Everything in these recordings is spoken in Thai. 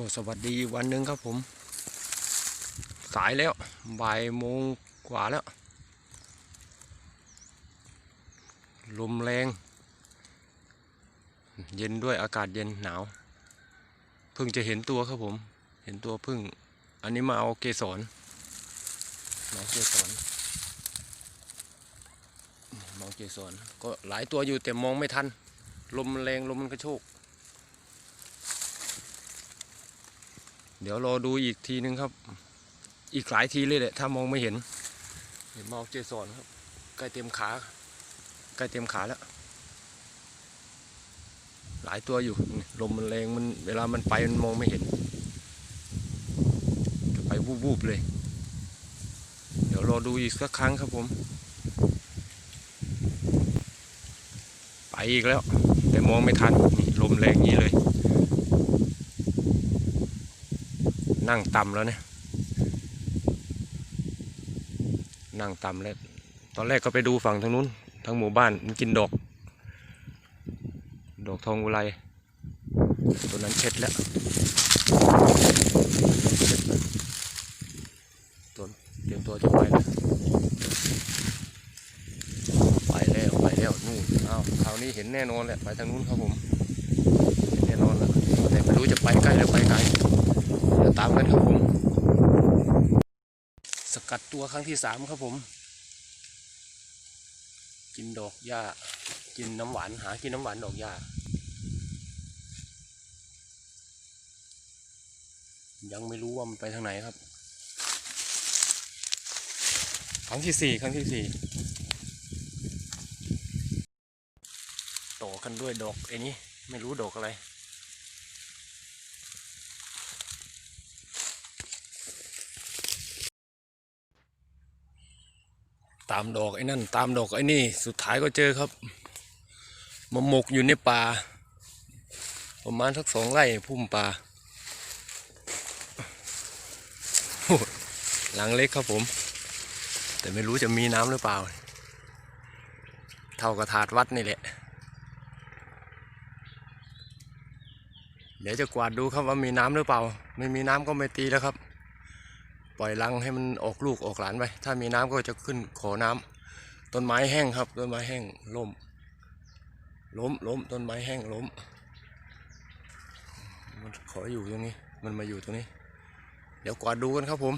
ก็สวัสดีวันหนึ่งครับผม สายแล้วบ่ายโมงกว่าแล้ว ลมแรง เย็นด้วยอากาศเย็นหนาว เพิ่งจะเห็นตัวครับผม เห็นตัวพึ่ง อันนี้มาเอาเกสรมาเอาเกสรมอาเกสรก็หลายตัวอยู่แต่มองไม่ทัน ลมแรงลมมันกระโชก เดี๋ยวรอดูอีกทีนึงครับ อีกหลายทีเลยแหละถ้ามองไม่เห็น เห็นมอาเกสรครับใกล้เต็มขาใกล้เต็มขาแล้ว หลายตัวอยู่ลมมันแรงมันเวลามันไปมันมองไม่เห็นจะไปวูบๆเลย เดี๋ยวรอดูอีกสักครั้งครับผม ไปอีกแล้ว แต่มองไม่ทันลมแรงนี้เลย นั่งต่ำแล้วเนี่ยนั่งต่ำแล้วตอนแรกก็ไปดูฝั่งทางนู้นทางหมู่บ้านมันกินดอกดอกทองอุไรตัวนั้นเช็ดแล้วเช็ดแล้วตัวเตรียมตัวจะไปแล้วไปแล้วไปแล้วนู่นอ้าวคราวนี้เห็นแน่นอนแหละไปทางนู้นครับผมเห็นแน่นอนแล้วแต่ไม่รู้จะไปใกล้หรือไปไกล ตามกันครับผม สกัดตัวครั้งที่สามครับผม กินดอกหญ้า กินน้ำหวานหา กินน้ำหวานดอกหญ้า ยังไม่รู้ว่ามันไปทางไหนครับ ครั้งที่สี่ครั้งที่สี่ต่อกันด้วยดอกไอ้นี้ไม่รู้ดอกอะไร ตามดอกไอ้นั่น ตามดอกไอ้นี่ สุดท้ายก็เจอครับมาหมกอยู่ในป่า ประมาณสักสองไร่พุ่มป่าหลังเล็กครับผม แต่ไม่รู้จะมีน้ำหรือเปล่า เท่ากับถาดวัดนี่แหละ เดี๋ยวจะกวาดดูครับว่ามีน้ำหรือเปล่า ไม่มีน้ำก็ไม่ตีแล้วครับ ปล่อยรังให้มันออกลูกออกหลานไป ถ้ามีน้ำก็จะขึ้นขอน้ำต้นไม้แห้งครับ ต้นไม้แห้งล้ม ล้มล้มต้นไม้แห้งล้ม มันขออยู่ตรงนี้ มันมาอยู่ตรงนี้ เดี๋ยวกวาดดูกันครับผม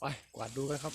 ไปกวาดดูกันครับ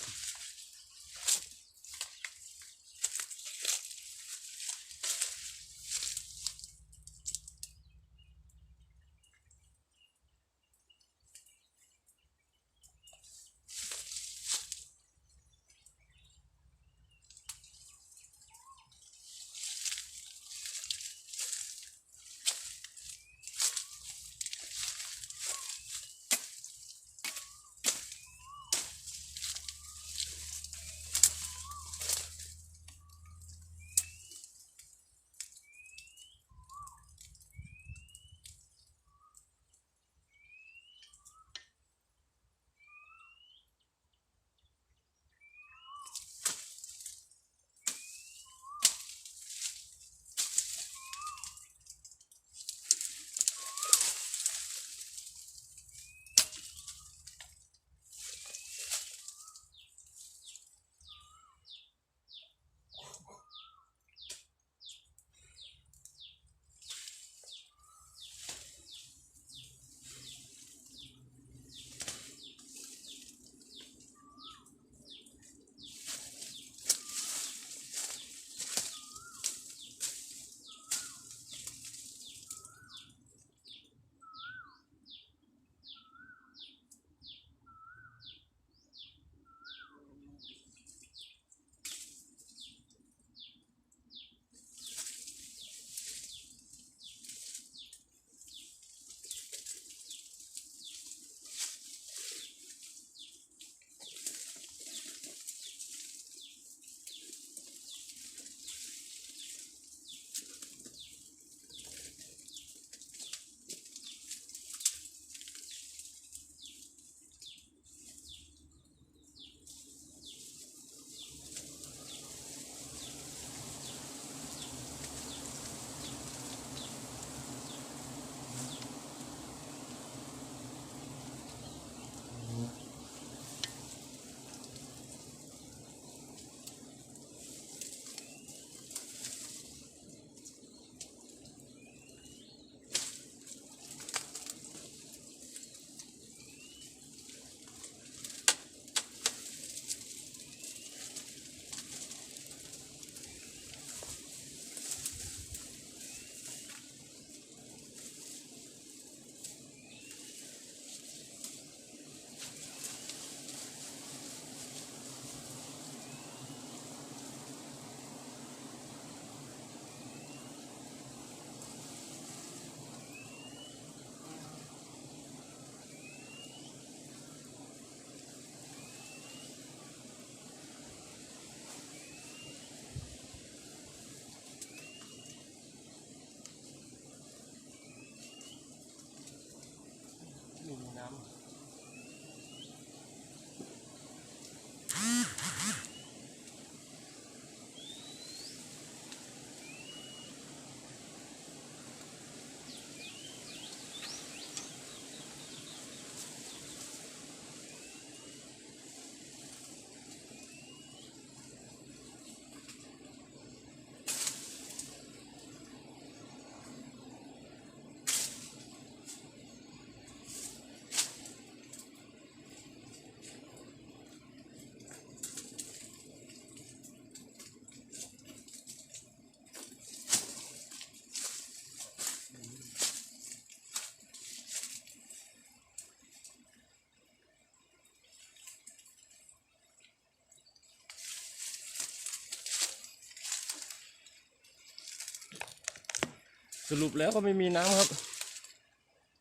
สรุปแล้วก็ไม่มีน้ำครับ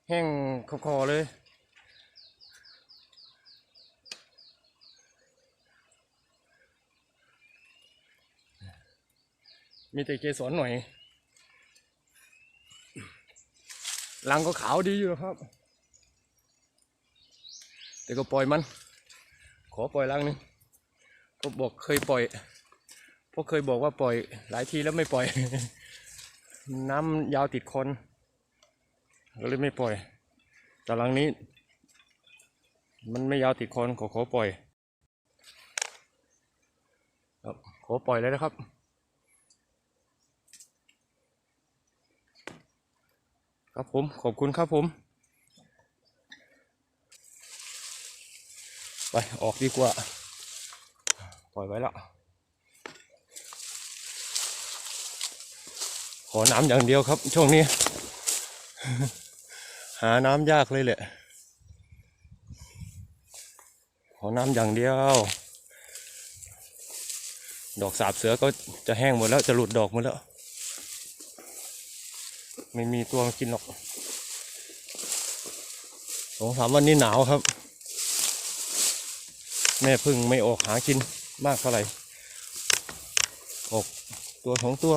แห้งคอๆเลย มีแต่เกสรหน่อยรังก็ขาวดีอยู่ครับ แต่ก็ปล่อยมัน ขอปล่อยรังหนึงก็บอกเคยปล่อยเพราะเคยบอกว่าปล่อยหลายทีแล้วไม่ปล่อย น้ำยาวติดคนก็เลยไม่ปล่อย แต่รังนี้ มันไม่ยาวติดคนขอขอปล่อยครับขอปล่อยเลยนะครับ ครับผม ขอบคุณครับผม ไป ออกดีกว่า ปล่อยไว้แล้ว ขอน้ำอย่างเดียวครับ ช่วงนี้ หาน้ำยากเลยแหละ ขอน้ำอย่างเดียว ดอกสาบเสือก็จะแห้งหมดแล้วจะหลุดดอกหมดแล้ว ไม่มีตัวกินหรอกสองสามวันนี้หนาวครับ แม่พึ่งไม่ออกหากินมากเท่าไหร่ออกตัวสองตัว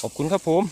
ขอบคุณครับผม